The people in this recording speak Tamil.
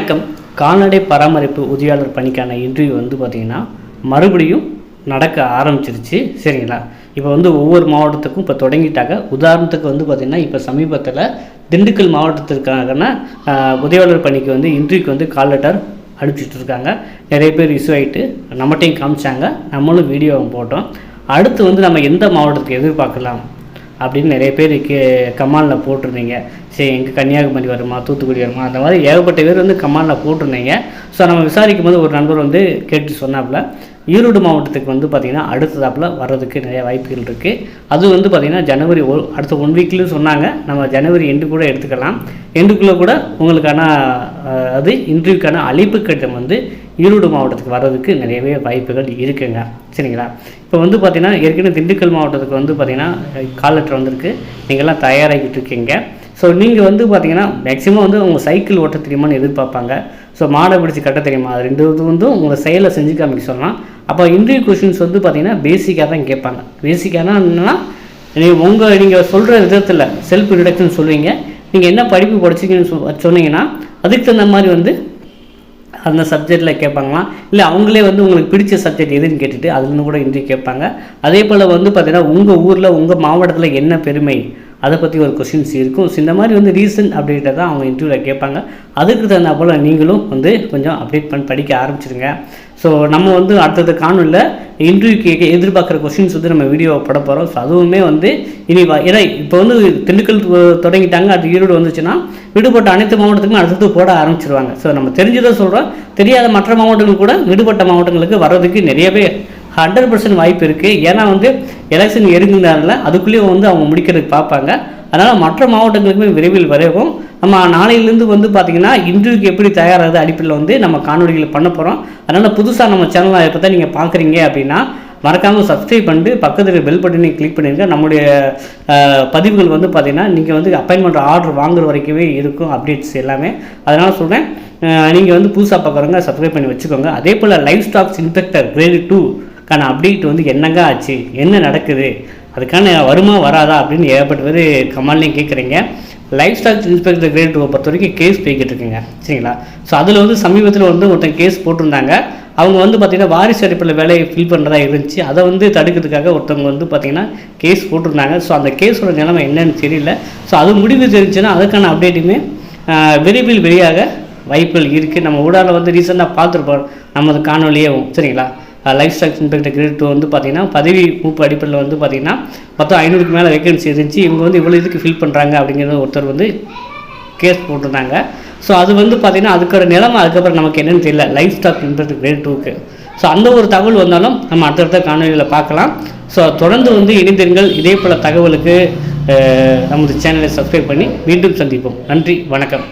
வணக்கம். கால்நடை பராமரிப்பு உதவியாளர் பணிக்கான இன்டர்வியூ வந்து பார்த்திங்கன்னா மறுபடியும் நடக்க ஆரம்பிச்சிருச்சு. சரிங்களா? இப்போ வந்து ஒவ்வொரு மாவட்டத்துக்கும் இப்போ தொடங்கிட்டாங்க. உதாரணத்துக்கு வந்து பார்த்திங்கன்னா இப்போ சமீபத்தில் திண்டுக்கல் மாவட்டத்திற்கான உதவியாளர் பணிக்கு வந்து இன்டர்வியூக்கு வந்து கால் லெட்டர் அனுப்பிச்சிட்ருக்காங்க நிறைய பேர் இஷ்யூ ஆகிட்டு நம்மகிட்டையும் காமிச்சாங்க. நம்மளும் வீடியோவை போட்டோம். அடுத்து வந்து நம்ம எந்த மாவட்டத்துக்கு எதிர்பார்க்கலாம்? அப்படின்னு நிறைய பேர் கே கமாலில் போட்டிருந்தீங்க. சரி எங்கள் கன்னியாகுமரி வருமா தூத்துக்குடி வருமா அந்த மாதிரி ஏகப்பட்ட பேர் வந்து கமாலில் போட்டிருந்தீங்க. ஸோ நம்ம விசாரிக்கும் போது ஒரு நண்பர் வந்து கேட்டு சொன்னாப்புல ஈரோடு மாவட்டத்துக்கு வந்து பார்த்திங்கன்னா அடுத்ததாப்பில் வர்றதுக்கு நிறைய வாய்ப்புகள் இருக்குது அது வந்து பார்த்திங்கன்னா ஜனவரி ஒ அடுத்த ஒன் வீக்லேயும் சொன்னாங்க. நம்ம ஜனவரி எண்டு கூட எடுத்துக்கலாம். எண்டுக்குள்ளே கூட உங்களுக்கான அது இன்டர்வியூக்கான அழைப்பு கடிதம் வந்து ஈரோடு மாவட்டத்துக்கு வர்றதுக்கு நிறையவே வாய்ப்புகள் இருக்குங்க. சரிங்களா? இப்போ வந்து பார்த்திங்கன்னா ஏற்கனவே திண்டுக்கல் மாவட்டத்துக்கு வந்து பார்த்திங்கன்னா கால் லெட்டர் வந்திருக்கு. நீங்கள்லாம் தயாராகிட்டு இருக்கீங்க. ஸோ நீங்கள் வந்து பார்த்தீங்கன்னா மேக்ஸிமம் வந்து உங்கள் சைக்கிள் ஓட்ட தெரியுமான்னு எதிர்பார்ப்பாங்க. ஸோ மாடை பிடிச்சி கட்ட தெரியுமா? அது ரெண்டு இது வந்து உங்களை செயலை செஞ்சு காமிக்க சொல்லலாம். அப்போ இன்டர்வியூ கொஷின்ஸ் வந்து பார்த்தீங்கன்னா பேசிக்காக தான் கேட்பாங்க. பேசிக்கானா என்னென்னா நீங்கள் உங்கள் நீங்கள் சொல்கிற விதத்தில் செல்ஃப் ரிடக்ஷன் சொல்லுவீங்க. நீங்கள் என்ன படிப்பு படிச்சீங்கன்னு சொ- சொன்னீங்கன்னா அதுக்கு தகுந்த மாதிரி வந்து அந்த சப்ஜெக்டில் கேட்பாங்களாம். இல்லை அவங்களே வந்து உங்களுக்கு பிடிச்ச சப்ஜெக்ட் எதுன்னு கேட்டுட்டு அதுலேருந்து கூட இன்றைக்கி கேட்பாங்க. அதே போல் வந்து பார்த்தீங்கன்னா உங்கள் ஊரில் உங்கள் மாவட்டத்தில் என்ன பெருமை? அதை பற்றி ஒரு கொஷின்ஸ் இருக்கும். ஸோ இந்த மாதிரி வந்து ரீசன்ட் அப்டேட்டை தான் அவங்க இன்டர்வியூவில் கேட்பாங்க. அதுக்கு தகுந்த போல் நீங்களும் வந்து கொஞ்சம் அப்டேட் பண்ணி படிக்க ஆரம்பிச்சிருங்க. ஸோ நம்ம வந்து அடுத்தது காணொலியில் இன்டர்வியூக்கு எதிர்பார்க்குற கொஷின்ஸ் வந்து நம்ம வீடியோ போட போகிறோம் ஸோ அதுவுமே வந்து இனி ஏன்னா இப்போ வந்து திண்டுக்கல் தொடங்கிட்டாங்க. அது ஈரோடு வந்துச்சுன்னா விடுபட்ட அனைத்து மாவட்டத்துக்கும் அடுத்தது போட ஆரம்பிச்சிருவாங்க. ஸோ நம்ம தெரிஞ்சதை சொல்கிறோம் தெரியாத மற்ற மாவட்டங்கள் கூட விடுபட்ட மாவட்டங்களுக்கு வர்றதுக்கு நிறையவே ஹண்ட்ரட் பர்சன்ட் வாய்ப்பு இருக்குது ஏன்னா வந்து எலெக்ஷன் எருங்குனால அதுக்குள்ளேயும் வந்து அவங்க முடிக்கிறதுக்கு பார்ப்பாங்க. அதனால் மற்ற மாவட்டங்களுக்குமே விரைவில் வரைவும். நம்ம நாளையிலேருந்து வந்து பார்த்திங்கன்னா இன்டர்வியூக்கு எப்படி தயாராகுது அடிப்படையில் வந்து நம்ம காணொலிகள் பண்ண போகிறோம் அதனால் புதுசாக நம்ம சேனலை இப்போ தான் நீங்கள் பார்க்குறீங்க அப்படின்னா மறக்காமல் சப்ஸ்கிரைப் பண்ணிட்டு பக்கத்தில் பெல் பட்டனை கிளிக் பண்ணிடுங்க நம்முடைய பதிவுகள் வந்து பார்த்திங்கன்னா நீங்கள் வந்து அப்பாயின்மெண்ட் ஆர்டர் வாங்குற வரைக்குமே இருக்கும் அப்டேட்ஸ் எல்லாமே. அதனால் சொல்கிறேன் நீங்கள் வந்து புதுசாக பார்க்குறவங்க சப்ஸ்கிரைப் பண்ணி வச்சுக்கோங்க. அதே போல் லைஃப் ஸ்டாக்ஸ் இன்ஸ்பெக்டர் கிரேடு டூக்கான அப்டேட் வந்து என்னங்க ஆச்சு? என்ன நடக்குது? அதுக்கான வருமா வராதா? அப்படின்னு ஏகப்பட்ட பேர் கமால்லையும் கேட்குறீங்க லைஃப் ஸ்டாக் இன்ஸ்பெக்டர் கிரேட் டூவை பொறுத்த வரைக்கும் கேஸ் போய்கிட்டு இருக்குங்க. சரிங்களா? ஸோ அதில் வந்து சமீபத்தில் வந்து ஒருத்தன் கேஸ் போட்டிருந்தாங்க. அவங்க வந்து பார்த்திங்கன்னா வாரிசு அடிப்படையில் வேலையை ஃபில் பண்ணுறதா இருந்துச்சு. அதை வந்து தடுக்கிறதுக்காக ஒருத்தவங்க வந்து பார்த்திங்கன்னா கேஸ் போட்டிருந்தாங்க. ஸோ அந்த கேஸோட நிலைமை என்னன்னு தெரியல. ஸோ அது முடிவு தெரிஞ்சுன்னா அதுக்கான அப்டேட்டுமே விரைவில் வெளியாக வாய்ப்புகள் இருக்குது நம்ம ஊடாவில் வந்து ரீசெண்டாக பார்த்துருப்போம். நமது காணொலியே சரிங்களா? Life stock inspector grade two வந்து பார்த்தீங்கன்னா பதவி மூப்பு அடிப்படையில் வந்து பார்த்தீங்கன்னா மொத்தம் ஐநூறுக்கு மேலே வேகன்சி இருந்துச்சு. இவங்க வந்து இவ்வளோ இதுக்கு ஃபில் பண்ணுறாங்க அப்படிங்கிறது ஒருத்தர் வந்து கேஸ் போட்டிருந்தாங்க. ஸோ அது வந்து பார்த்திங்கன்னா அதுக்கோட நிலைமை அதுக்கப்புறம் நமக்கு என்னென்னு தெரியல. லைஃப் ஸ்டாக் இன்ஸ்பெக்டர் கிரேட் டூக்கு ஸோ அந்த ஒரு தகவல் வந்தாலும் நம்ம அடுத்தடுத்த காணொலியில் பார்க்கலாம். ஸோ தொடர்ந்து வந்து இணைந்திருங்கள். இதே போல் தகவலுக்கு நமது சேனலை சப்ஸ்கிரைப் பண்ணி மீண்டும் சந்திப்போம். நன்றி வணக்கம்.